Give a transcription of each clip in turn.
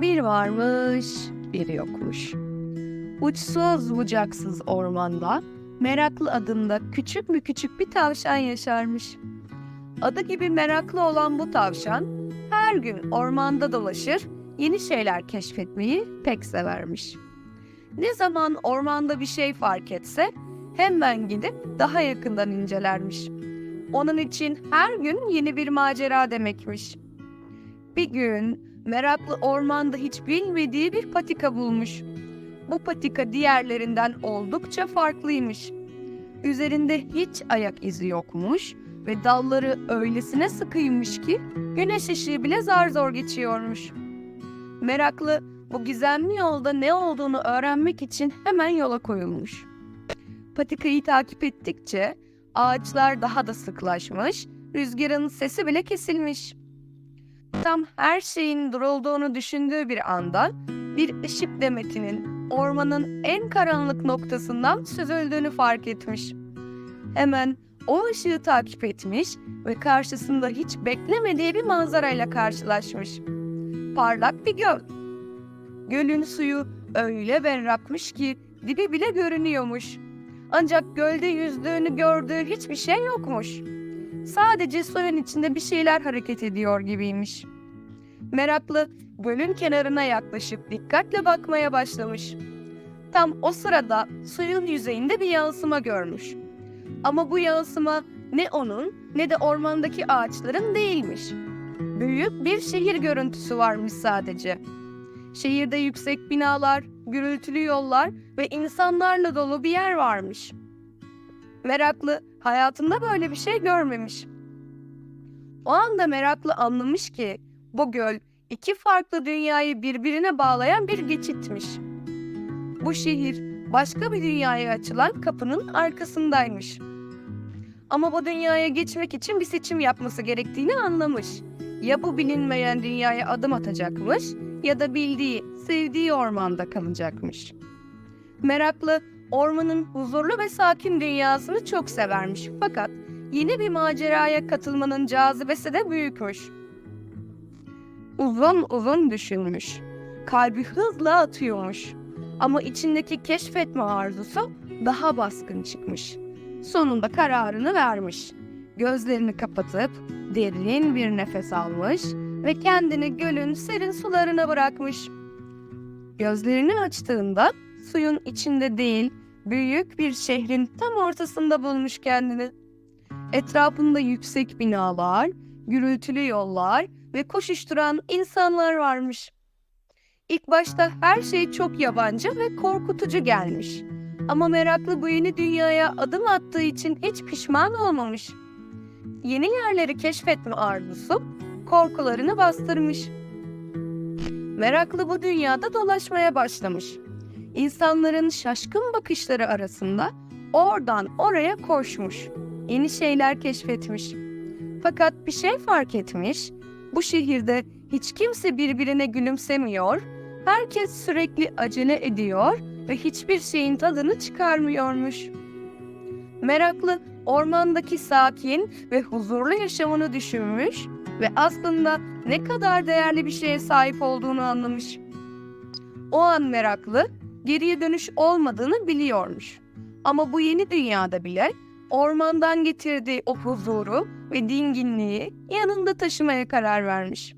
Bir varmış, bir yokmuş. Uçsuz bucaksız ormanda Meraklı adında küçük mü küçük bir tavşan yaşarmış. Adı gibi meraklı olan bu tavşan her gün ormanda dolaşır, yeni şeyler keşfetmeyi pek severmiş. Ne zaman ormanda bir şey fark etse hemen gidip daha yakından incelermiş. Onun için her gün yeni bir macera demekmiş. Bir gün meraklı ormanda hiç bilmediği bir patika bulmuş. Bu patika diğerlerinden oldukça farklıymış. Üzerinde hiç ayak izi yokmuş ve dalları öylesine sıkıymış ki güneş ışığı bile zar zor geçiyormuş. Meraklı bu gizemli yolda ne olduğunu öğrenmek için hemen yola koyulmuş. Patikayı takip ettikçe ağaçlar daha da sıklaşmış, rüzgarın sesi bile kesilmiş. Tam her şeyin durulduğunu düşündüğü bir anda bir ışık demetinin ormanın en karanlık noktasından süzüldüğünü fark etmiş. Hemen o ışığı takip etmiş ve karşısında hiç beklemediği bir manzarayla karşılaşmış. Parlak bir göl. Gölün suyu öyle berrakmış ki dibi bile görünüyormuş. Ancak gölde yüzdüğünü gördüğü hiçbir şey yokmuş. Sadece suyun içinde bir şeyler hareket ediyor gibiymiş. Meraklı gölün kenarına yaklaşıp dikkatle bakmaya başlamış. Tam o sırada suyun yüzeyinde bir yansıma görmüş. Ama bu yansıma ne onun ne de ormandaki ağaçların değilmiş. Büyük bir şehir görüntüsü varmış sadece. Şehirde yüksek binalar, gürültülü yollar ve insanlarla dolu bir yer varmış. Meraklı hayatında böyle bir şey görmemiş. O anda meraklı anlamış ki bu göl iki farklı dünyayı birbirine bağlayan bir geçitmiş. Bu şehir başka bir dünyaya açılan kapının arkasındaymış. Ama bu dünyaya geçmek için bir seçim yapması gerektiğini anlamış. Ya bu bilinmeyen dünyaya adım atacakmış ya da bildiği, sevdiği ormanda kalacakmış. Meraklı ormanın huzurlu ve sakin dünyasını çok severmiş. Fakat yeni bir maceraya katılmanın cazibesi de büyükmüş. Uzun uzun düşünmüş. Kalbi hızla atıyormuş. Ama içindeki keşfetme arzusu daha baskın çıkmış. Sonunda kararını vermiş. Gözlerini kapatıp derin bir nefes almış ve kendini gölün serin sularına bırakmış. Gözlerini açtığında suyun içinde değil, büyük bir şehrin tam ortasında bulmuş kendini. Etrafında yüksek binalar, gürültülü yollar ve koşuşturan insanlar varmış. İlk başta her şey çok yabancı ve korkutucu gelmiş. Ama meraklı bu yeni dünyaya adım attığı için hiç pişman olmamış. Yeni yerleri keşfetme arzusu korkularını bastırmış. Meraklı bu dünyada dolaşmaya başlamış. İnsanların şaşkın bakışları arasında oradan oraya koşmuş. Yeni şeyler keşfetmiş. Fakat bir şey fark etmiş. Bu şehirde hiç kimse birbirine gülümsemiyor, herkes sürekli acele ediyor ve hiçbir şeyin tadını çıkarmıyormuş. Meraklı ormandaki sakin ve huzurlu yaşamını düşünmüş ve aslında ne kadar değerli bir şeye sahip olduğunu anlamış. O an meraklı geriye dönüş olmadığını biliyormuş. Ama bu yeni dünyada bile ormandan getirdiği o huzuru ve dinginliği yanında taşımaya karar vermiş.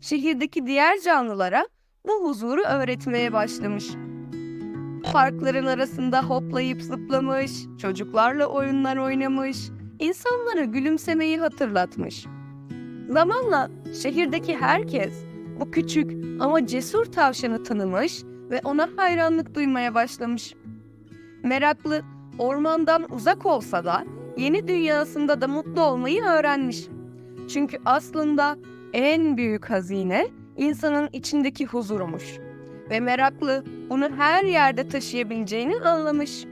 Şehirdeki diğer canlılara bu huzuru öğretmeye başlamış. Parkların arasında hoplayıp zıplamış, çocuklarla oyunlar oynamış, insanlara gülümsemeyi hatırlatmış. Zamanla şehirdeki herkes bu küçük ama cesur tavşanı tanımış ve ona hayranlık duymaya başlamış. Meraklı ormandan uzak olsa da yeni dünyasında da mutlu olmayı öğrenmiş. Çünkü aslında en büyük hazine insanın içindeki huzurmuş ve meraklı bunu her yerde taşıyabileceğini anlamış.